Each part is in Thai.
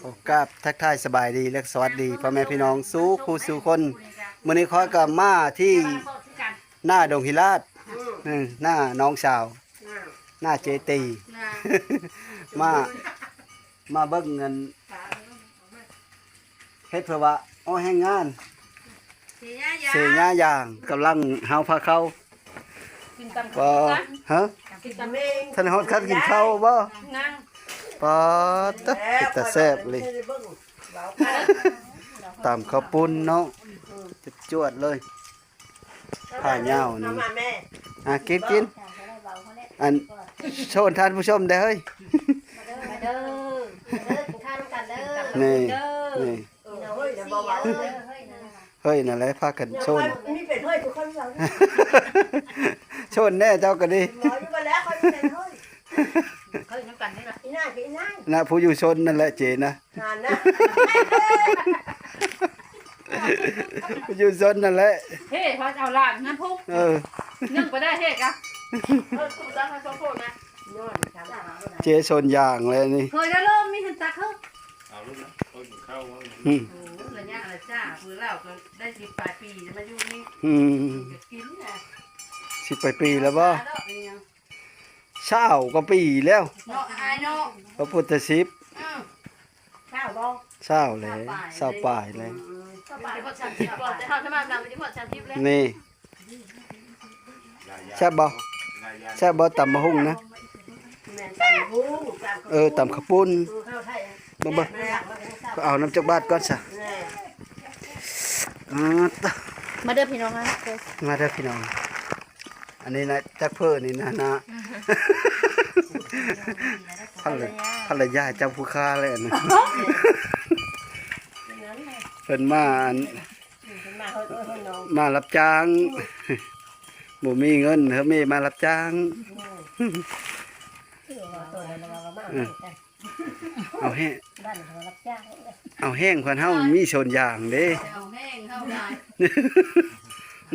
โอ้กราบทักทายสบายดีและสวัสดีพ่อแม่พี่น้องสู้คู่สู่คนมื้อนี้ขอยกับมาที่หน้าดงหิราชอืมหน้าน้องสาว หน้าเจตี มามาเบิ่งเงินเฮ็ดเพราะว่าอ้อแห้งงาน เสียหญ้าอย่างกำลังเฮาพาเข้าก็ฮะท่านฮอดคัดกินข้าวบ่ ปอดตะเฮ็ดแต่แซ่บเลยตามข้าวปุ้นเนาะจะจวดเลยผ้าเหย้านี่มาแม่อะกินกินอันโชว์ท่านผู้ชมได้เฮ้ยมาเด้อมาเด้อกินข้าวน้ำกันเด้อนี่นี่เออเฮ้ยเดี๋ยวบอกว่าเฮ้ยเฮ้ยนะเฮ้ยนั่นแหละพากันโชว์นี่เป็นเฮ้ยทุกคนเราโชว์แน่เจ้าก็ดี นี่ล่ะอีน่าอีน่านะผู้อยู่ชนนั่นแหละเจนะนานนะผู้อยู่ชนนั่นแหละเฮ้พอเอาล่ะงั้นพุกเออนึ่งไปได้เฮ้กะเออคุณจ้าให้โคตรนะนอนทำเจชนอย่างเลยนี่เคยได้เริ่มมีหันตักเขาเอาลูกนะคนเข้าว่าอืมโอ้ระยะอะไรจ้าคือเล่าก็ได้สิบปลายปีจะมาอยู่นี่อืมจะกินนะสิบไปปีแล้วบ่ เนาะเป็นยังเช้าก็ปีแล้วเนาะอายเนาะพระพุทธสิบอืมข้าวบ้องเช้าแล้วเช้าป่ายแล้วก็ไปพอชามทิพย์ก่อนแต่เขาจะมาดำไปที่พอชามทิพย์แล้วนี่แซ่บบ่แซ่บบ่ตำมะฮุ่งนะแม่ตำหูตำเออตำข้าวปุ้นข้าวไทยบ่บ่ก็เอาน้ำจากบ้านก่อนซะแม่อ่าตะมาเด้อพี่น้องนะมาเด้อพี่น้อง อันนี้นะจักเพิ่นนี่นะนะ ภรรยาภรรยาเจ้าผู้ค้าเลยนะเพิ่นมาอันมาเฮ้ยเฮ้ยน้องมารับจ้างบ่มีเงินเฮามีมารับจ้างตัวนั้นมามาเอาแห้งบ้านเขารับจ้างเอาแห้งเพิ่นเฮามีชนอย่างเด้เอาแห้งเข้าได้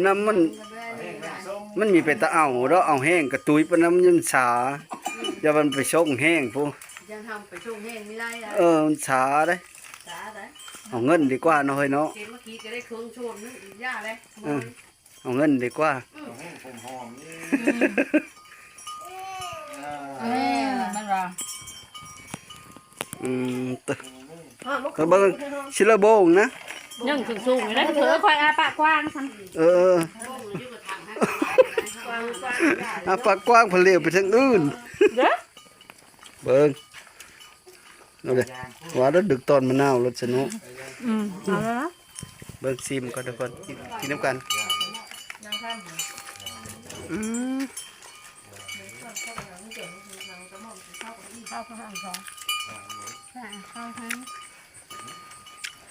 น้ำมัน มันมีไปตะเอาเด้อเอาแห้งกระตุยปะน้ำมันสาอย่ามันไปชงแห้งพุยังทำไปช่วงแห้งไม่ได้แล้วเออมันสาเด้จ้าได้เอาเงินดีกว่าเนาะเฮ้ยเนาะเห็นเมื่อกี้ก็ได้เครื่องชมนึกย่าเลยเอาเงินดีกว่าแห้งผมหอมนี่เออมันว่าอืมตะพ่อมุกก็เบิ่งชิละโบงนะยังสูงสูงอยู่นะเถือคอยอาปากกว้างสันเออ อาปากกว้างเพนเลียวไปทางอื่นเด้อเบิ่งเอาเลยว่าแล้วดึกตอนมะนาวรสสนุกอืมเอาแล้วนะเบิ่งซิมก่อนทุกคนกินกินน้ำกันอืม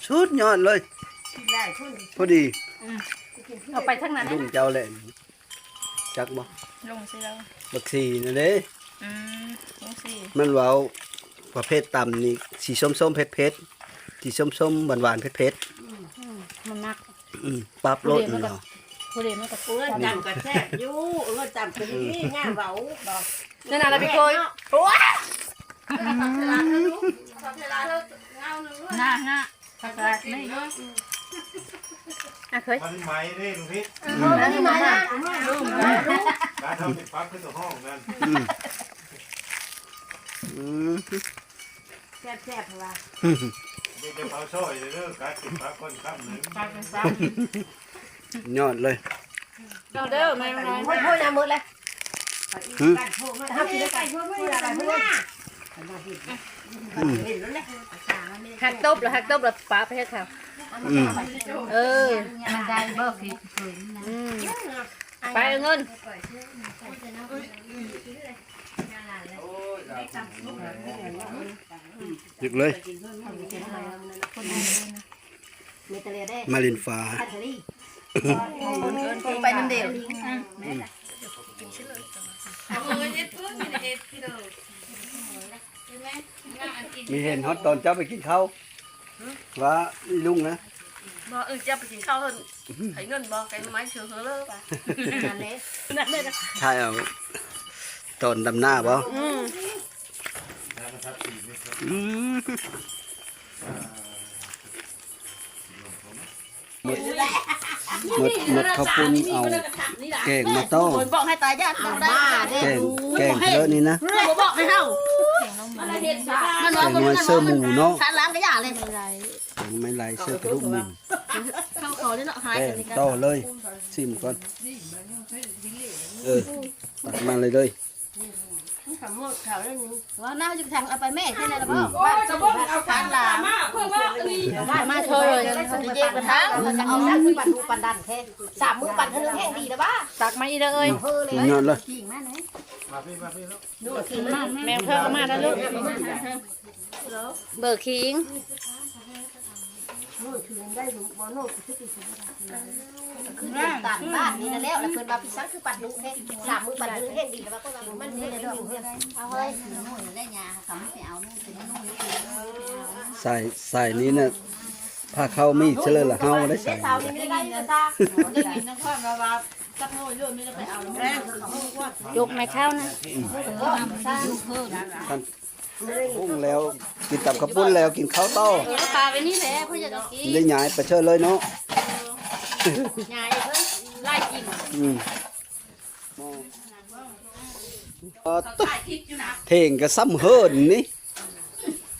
สุดยอดเลยได้คุณพอดีเอาไปทั้งนั้นลุงเจ้าแหละ จักบ่ลงสิแล้วบักสีนั่นเด้อืมลงสิมันเว้าประเภทต่ำนี่สีส้มๆเผ็ดๆสีส้มๆหวานๆเผ็ดมันนักๆอืมปรับรสนี่เนาะผู้เรียนมันก็เออจำกระแทกอยู่เออจำเป็นนี่ง่ายเบาบอกนั่นน่ะเราไปเคยน่าน่าสักการไม่เยอะอะเคยมันไหมนี่ลุงพิษนั่นมาละการ ทำเป็นปั๊บขึ้นห้องนั่นอืมแซ่บแซ่บว่าเด็กจะเผาช่อยเด้อการติดปั๊บคนข้ามหนึ่งปั๊บเป็นปั๊บยอดเลยเด้อเด้อไม่ไม่พูดพูดนะมืดเลยหืมทำกินกันพูดพูดอะไรพูดเห็นแล้หักตบหรือหักตบหรือป้าไปให้เขาเออมันได้บ่คืออืม ไปเอาเงิน หยึกเลยมีตะเลียได้มาลินฟ้าพัชรีคนไปน้ำเดียวมีเห็นฮอตตอนเจ้าไปกินข้าวว่าอีลุงนะ บ่เออจะไปกินข้าวเพิ่นให้เงินบ่ไก่ไม้เชื่อเฮอเลยป่ะนั่นแหละนั่นเลยนะใช่เอาตอนดำหน้าบ่อืมอืมหมดหมดหมดข้าวปุ้นเอาแกงมาต้มคนบอกให้ตายญาติเราได้แกงแกงเยอะนี่นะเราบอกให้เฮาอะไรเห็ดมันแกงนวลเสื้อหมูเนาะทานล้างก็อย่าเลยแกงไม่ไหลเสื้อกระดูกหมู เข้าคอได้เนาะหายแกกันงนี่กันต่อเลยชิมก่อนเออตักมาเลยเลยขำหมดข่าวแล้วนี่ว่าน้าจะทางเอาไปแม่ใช่ไหมล่ะพ่อว่าจะบอกเอาทานลามาเพื่อว่าอันนี้มามาเธอเลยเขาจะเย็บกระทะเราจะเอาน้ามือปั่นดูปั่นดันแท้สามมือปั่นเท่านั้นแห้งดีนะบ้าตักมาอีเด้อเอ้ยเพิ่เลยนอนเลยกิ่งมาไหนมาพี่มาพี่แล้วแมวเพิ่มมาแล้วลูกเบอร์คิง ปั่นบ้านนี่นะแล้วแล้วเพิ่นมาพี่ซักคือปั่นดูแท้สามมือปั่นเท่านั้นแห้งดีนะบ้าก็มันนี่เลยเอาเลยนู่นได้ยาเขาไม่เอานู่นถึงนู่นใส่ใส่นี้น่ะผ้าเข้ามีดเฉลยละเฮาได้ใส่เสานี่ไม่ได้เลยตายกในข้าวนะท่าน ปุ้งแล้วกินตับกระปุ้นแล้วกินข้าวต้อเออปลาไปนี่แหละเพื่อจะกินได้หยายไปเชิญเลยเนาะยายเพิ่นไล่กินอืมเอ่อตุ๊กเทงก็ซ้ำเฮิรนนี่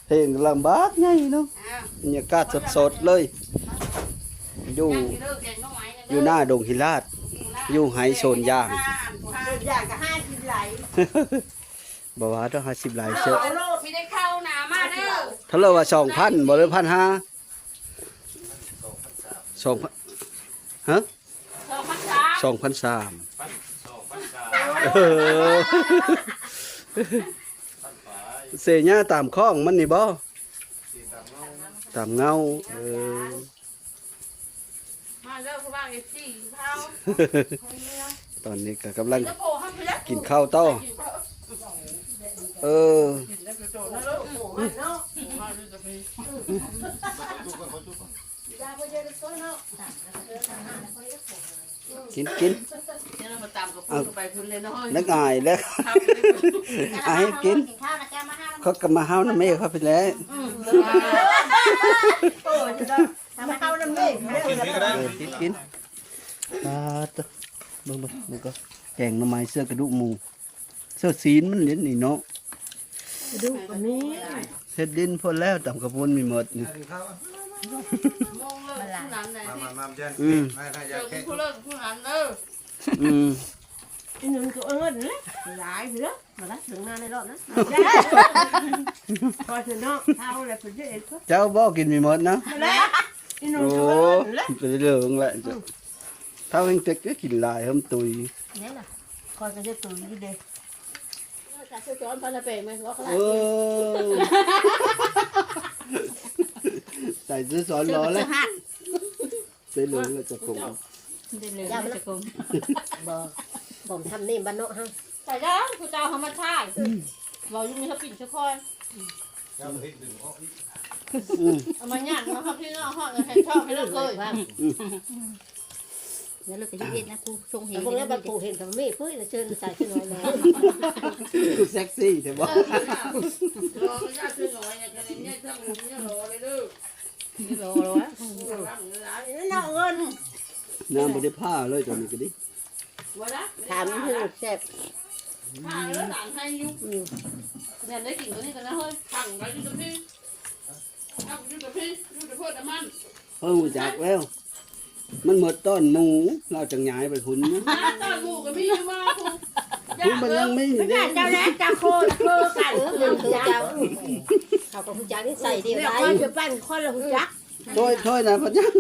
เทงลำบากไงเนาะบรรยากาศสดๆเลย อยู่อยู่หน้าดงหิราชอยู่ไหโซนย่าง อยากจะห้ากินไหล บอกว่าต้องห้าสิบหลายเชอะโลดมีได้เข้าหนามาเด้อถ้าเราว่าสองพันบ่หรือพันห้าสองพันฮะสองพันสามสองพันสามสองพันสามเออเสียหน้าตามข้องมันนี่บ่สี่สามน้องตามเงาเออมาเด้อคุณบ้างเอฟซีเข้าตอนนี้ก็กำลังแล้วโผล่ห้ามไปแล้วกินข้าวต้อ เออกินกินเนี่ยเรามาตามกับพูดไปคุณเลยเนาะนักงายแล้วเอาให้กินกินข้าวนะแกมาห้าเขาก็มาห้าวน้ำเมฆเขาไปแล้วทำข้าวน้ำเลี้ยงกินนี่ก็ได้เออกินกินปลาตัวเบิ่งเบิ่งมึงก็แกงหน่อไม้เสื้อกระดูกหมู เสื้อซีนมันเล่นนี่เนาะดูอันนี้เฮ็ดดินพ่นแล้วตำกระปุนมีหมดนี่กินข้าวมองเลยผู้นั้นเลยมามามาเจนอืมมาใครอเดี๋ยายกวแค่ผู้เลิกผู้นั้นเด้ออืมอีหนึ่งก็เอิ้นเลยหลายเด้อมาละถึงหน้าในรอบนะพอถึงเนาะเท่าแล้วเป็นเอ็ดก็เจ้าบ่กินมีหมดนะแล้วอีหนึ่งโอ้ก็เอิ้นเลยเป็นเรื่องแหละจ้ะถ้าเพิ่งเต็กก็กินหลายเฮิมตุยเนี่ยน่ะคอยก็จะตื่นอยู่เด้ จะช่วยสอนพันธุ์เป็ดไหมว่าเขาเออใส่ซื้อสอนรอแล้วใส่เหลืองแล้วจะคงยามละบ่ผมทำนี่บ้านเนาะฮะแต่ยังผู้เจ้าธรรมชาติเราอยู่มีเขาปิ่นชั่วคอยเจ้าพริกดึงออกอืมเอามาหยั่นมาครับพี่น้องห้องเห็นชอบให้เลิกเลย เดี๋ยวเราจะยืดนะครูทรงเห็นพวกนี้บางปูเห็นกับมีเพื่อนเชิญใส่ขึ้นมาเลยคือเซ็กซี่แต่บ่รอไม่ยากช่วยหน่อยเนี่ยจะได้เนี่ยทั้งหมดเนี่ยรอเลยเด้อนี่รอแล้ววะนี่น่าเงินน้ำบ่ได้ผ้าเลยตอนนี้ก็ดิวะนะถามให้แซ่บผ่านแล้วสั่งให้ยุบเนี่ยได้กินตัวนี้กันนะเฮ้ยสั่งไปยุบตัวพี่เอายุบตัวพี่ยุบตัวพ่อแต่มันเออรู้จักแล้ว มันหมดต้นหมูเราจังหยายไปหุ่นนะน้ำตาลหมูกับพี่อยู่มาคุณหุ่นมันยังไม่ได้ เจ้าแล้วจ้าโคตรโคตรกันเออมันคือเจ้าเขากับผู้จ้าที่ใส่เดียวเนี่ยได้คนจะปั้นคนละหุ่นจักถ้อยถ้อยนะพ่อจัง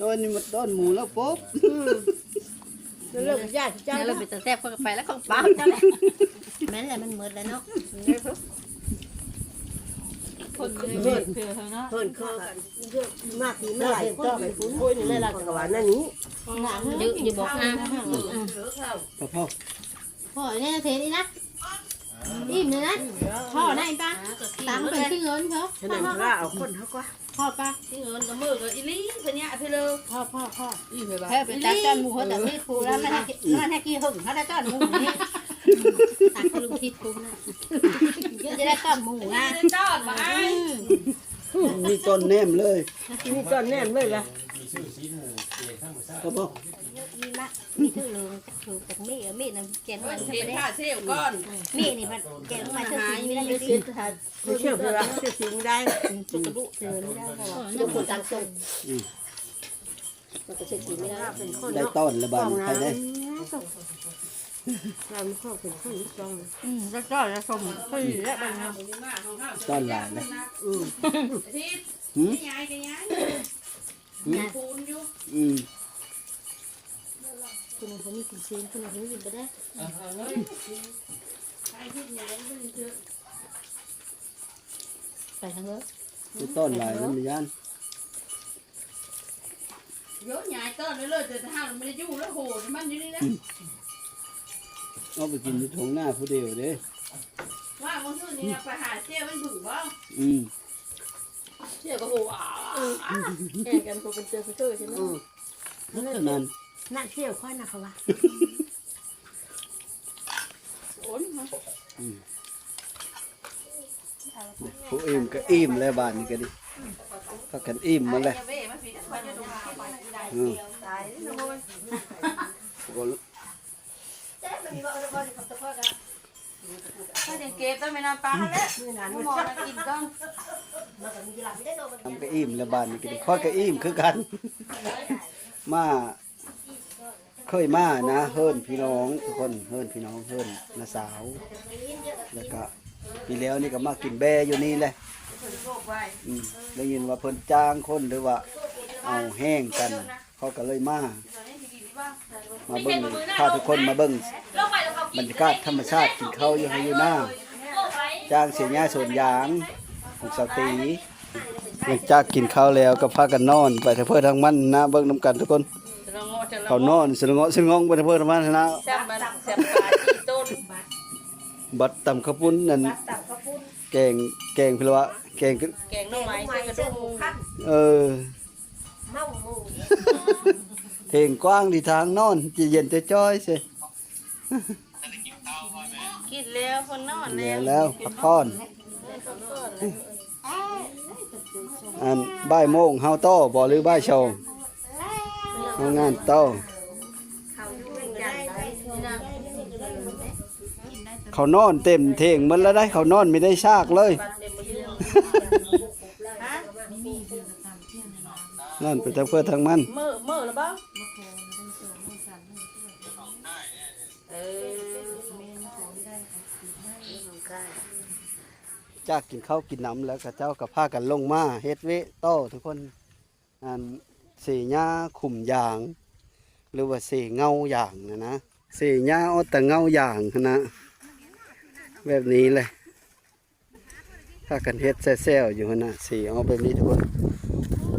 ถ้อยนี่มันต้นหมูแล้วปุ๊บเลิกญาติเจ้าเราไปแต่แซ่บเข้าไปแล้วของป้าเจ้าแหละแม่นแหละมันเหมือนแล้วเนาะ คนเกิดเพื่อเขาเนาะเพิ่นเข้ากันมากทีไม่ไหลก็ไปฟุ้นคุยในละกวานนั่นนี้อยู่อยู่บอกนะพ่อพ่อพ่อเนี่ยเทนี่นะอิ่มเลยนะพ่อได้ป้าตามเป็นที่เงินเขาฉะนั้นว่าเอาคนเขาก็พ่อป้าที่เงินกับมือกับอีลี่คนเนี้ยพี่เลยพ่อพ่อพ่ออีไปบ้าแค่เป็นจ้าจ้อนหมูเขาแต่ไม่ครูแล้วมันให้มันให้กี่หึงเขาได้จ้อนหมูนี่ตักลุงทิพย์กูนะ จะได้ต้อนหมูนะได้จอดมาไอ้มีต้นแนมเลยมีต้นแน่นเลยล่ะก็บอกมีมะมีถือลงถือจากมีมีน้ำแกงมันเห็นผ้าเซลก่อนมีนี่มันแกงมันถือสีไม่ได้ไม่สีเชื่อทานไม่เชื่อเวลาเชื่อสิ่งได้ตุกระดุเจอไม่ได้เพราะว่าต้องคนต่างส่งมันก็เชื่อสีไม่ได้เป็นคนได้เนาะต้นระบาดใครได้ เราไม่เข้าเป็นคนอีกต้องอืมแล้วก็จะส่งคุยและบางอย่างต้นหลายเลยที่หืมยายกันยายปูนอยู่อืมคุณเขามีกินเส้นคุณเขากินไปได้ใครที่ยายไม่เยอไปทางเออมีต้นหลายแล้วมีย่านเยอะยายต้นเลยเลยแต่ถ้ามันไม่ได้ยู่แล้วโหมันอยู่นี่นะ เอาไปกินที่ทงหน้าผู้เดียวเด้ว่ามันซื้อนี่ไปหาเจ้มันถึงว่าอืมเจ้ก็โหอ่าแข่งกันพวกเป็นเจอเจอใช่ไหมนั่นนั่นเที่ยวค่อยนะเขาว่าโอนมาผู้อิ่มก็อิ่มแล้วบ้านนี้ก็ดิพักกันอิ่มหมาเลยเว้ม ก็ถ้าจะเก็บต้องไปนอนปลาแล้วมองกินก่อนทำก็อิ่มแล้วบ้านนี้ก็ดิข้อยก็อิ่มคือกัน มาเคยมานะเฮิรนพี่น้องทุกคนเฮิรนพี่น้องเฮิรนน้าสาว แล้วก็ปีแล้วนี่ก็มากินแบอยู่นี่แหละโลกไว้อืมได้ยินว่าเพิ่นจ้างคนหรือว่า เอาแห้งกัน เขาก็เลยมา มาเบิ่งพาทุกคนมาเบิ่งบรรยากาศธรรมชาติกินข้าวอยู่ให้อยู่หน้าจ้างเสียหญ้าสวนยางของสตรีหลังจากกินข้าวแล้วก็พากันนอน ไปเถอะเพื่อทางมันนะเบิ่งนํกันทุกคนจะลองงอจะลองเขานอนสลงอสลงองไปเถอะเพื่อทางมันนะแซ่บมันแซ่บปลาที่ต้นบัดตำข้าวปุ้นนั่นแกงแกงพี่ละวะแกงแกงน้ำไม้ใส่กระดูกเออเทงกว้างดีทางนอนจะเย็นจะจ้อยสิกินแล้วคนนอนแล้แล้ววแล้วพักผ่อนอันบ่ายโมงเฮาโต้บ่หรือบ่ายโชงเฮางานโต้เขานอนเต็มเทงมันแล้วได้เขานอนไม่ได้ซากเลยนั่นไปแต่เพื่อทางมัน จากกินข้าวกินน้ำแล้วก็เจ้ากับพากันลงมาเฮ็ดเวโต้ทุกคนอันสีหญ้าขุมยาง หรือว่าเสียเงาอย่างนะนะเสีหญ้าอแต่เงาอย่างนะแบบนี้เลยถ้ากันเฮ็ดแซ่ๆอยู่นนะสีเอาแบบนี้ทุกคน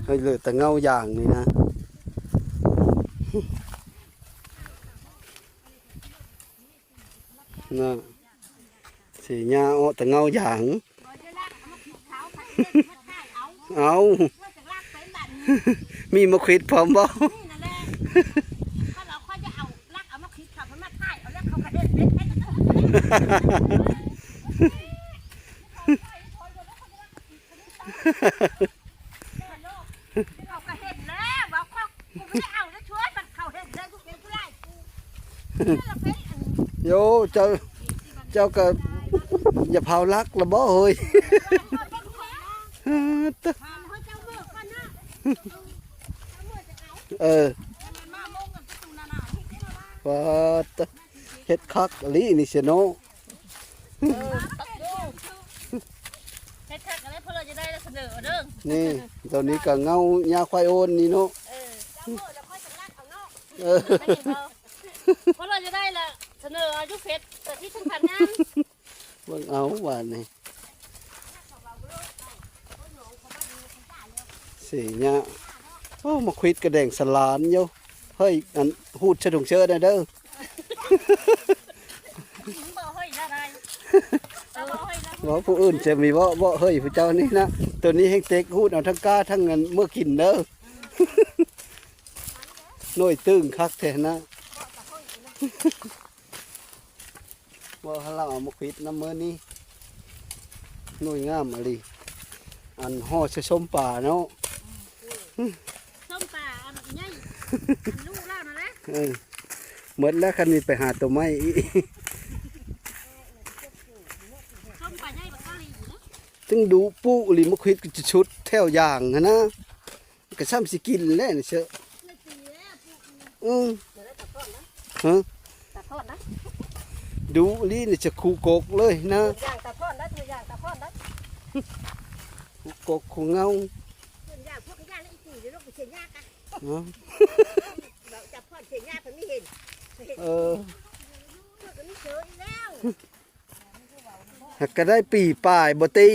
ให้เหลือแต่เงาอย่างนี่นะนะสีหญ้าอแต่เงาอย่าง เอามีมะขวิดพร้อมบ่ถ้าเราค่อยจะเอาลักเอามาคิดขับมันมาถ่ายเอาแล้วเขากระเด็นเล็ดเขาก็เห็นแล้วว่าเขากูไม่ได้เอาแล้วช่วยมันเขาเห็นเลยกูเห็นกูไล่กูนี่เราเป็นอันโยเจ้าเจ้าก็อย่าเผาลักละบ่เฮ้ย ตเอออมาโมงกันประตูนานาที่ได้มาว่าตะเฮ็ดคักลีนี่เสียโนเฮ็ดทักอะไรเพื่อเราจะได้เสนอเด้อนี่ตอนนี้ก็เงาหญ้าควายโอนนี่เนาะเออเจ้าเบิกจะค่อยสังกัดเอาเนาะเออเพราะเราจะได้ละเสนออายุเฟสแต่ที่สำคัญงานเบิ่งเอาว่านี่ สีหญ้าโอ้มาควิดกระแดงสลานโยเฮ้ยอันฮูดชะถุงเชิดนะเด้อบอกเฮ้อะไรเราบอกเฮ้ยนะว่าผู้อื่นจะมีบ่บ่เฮ้ยผู้เจ้านี่นะตัวนี้ให้เต็กฮูดเอาทั้งกล้าทั้งเงินเมื่อกินเด้อหน่วยตึงคักแท้นะว่าเราเอามาคิดน้ำมือนี้น่วยงามอะไรอันห่อชะชมป่าเนาะ ส้มป่าอันใหญ่อันลูกเล่านั่นแหละเออหมดแล้วคันนี้ไปหาตัวไม้อีกส้มป่าใหญ่บักกะหรี่เนาะจึงดูปูหรือมาคิดก็จะชุดแถวอย่างหั้นนะก็ซ้ำสิกินแล้วนี่เชอะอืมฮะตาทอดนะดูลีนี่จะคูกกเลยนะย่างตาทอดนะตัวย่างตาทอดนะคูกกคูเงาเพิ่นย่างพว กย่างแล้วอีกสี่เดี๋ยวลูกไปเสียยากอะเนาะเราจับทอดเสียยากเพิ่นไม่เห็นเออเพิ่นก็ไม่เจออีกแล้วหากก็ได้ปีป่ายบ่ตี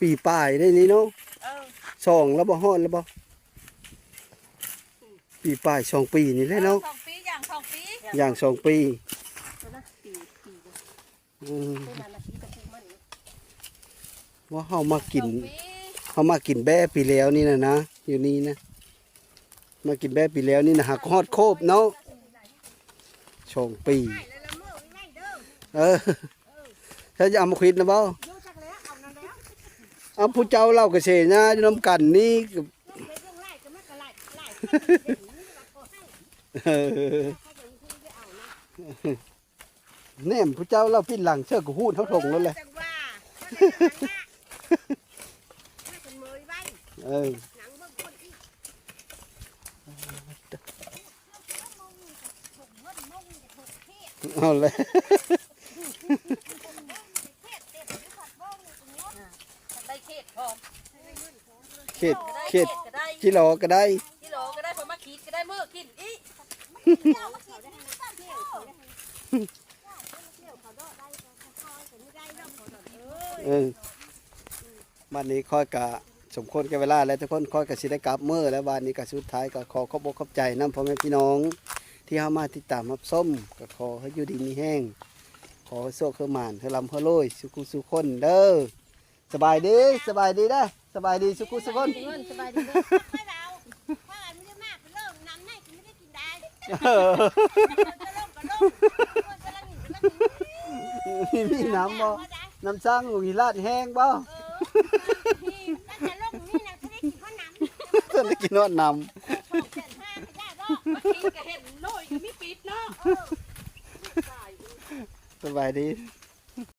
ปีป่ายได้นี่เนาะเออสองแล้วบ่ฮอดแล้วบ่ปีป่ายสองปีนี่แหละเนาะสองปีอย่างสองปีอย่างสองปีอืมเพิ่นน่ะนาทีตะปูมันว่าเฮามากินสองปีเฮามากินแบ่ปีแล้วนี่นะนะ อยู่นี่นะ มากินแบ่ปีแล้วนี่นะหักฮอดโคบเนาะสองปีแล้วละเมื่อไว้เด้อเออถ้าจะเอามาคิดนะบ่ดูจักแล้วเอานั่นแล้วเอาผู้เจ้าเล่ากระเสนะอยู่น้ำกันนี่ก็เฮ็ดเรื่องไล่ก็มันก็ไล่ไล่เเออแนมผู้เจ้าเล่าพินหลังเชื่อกหูดเท่าถงนั่นแหละจังว่าถ้าเป็นมือไว้เออ หนังเบิ่งคนอีก เอาเลยได้เขตพร้อมเข็ดเข็ดก็ได้กิโลก็ได้กิโลก็ได้พอมาขีดก็ได้มื้อกินอีเออวันนี้ค่อยกะสมควรแก่เวลาแล้วทุกคนค่อยกะสิได้กลับเมื่อแล้ววันนี้กะสุดท้ายก็ขอขอบอกขอบใจน้ำพ่อแม่พี่น้อง ที่เข้ามาติดตามรับส้มก็ขอให้อยู่ดีมีแห้ง ขอให้โซ่เครื่องหมานให้ลำให้โรยสุขุสุขคนเด้อสบายดีสบายดีนะสบายดีสุขุสุขคนเงินสบายดีเด้อค่อยเอาเพราะอันไม่ได้มากเป็นเริ่มน้ำในกินไม่ได้กินได้เออจะลงก็ลงคนกำลังอยู่กำลังอยู่มีน้ำบ่น้ำสร้างหวีลาดแห้งบ่นี่แล้วจะลงนี่นะถ้าได้กินข้าวน้ำเพิ่นได้กินนวดน้หกเจ็ดห้าก็ได้บ่ มาขีดก็เห็นโน่ยก็มีปิดเนาะำ สบายดี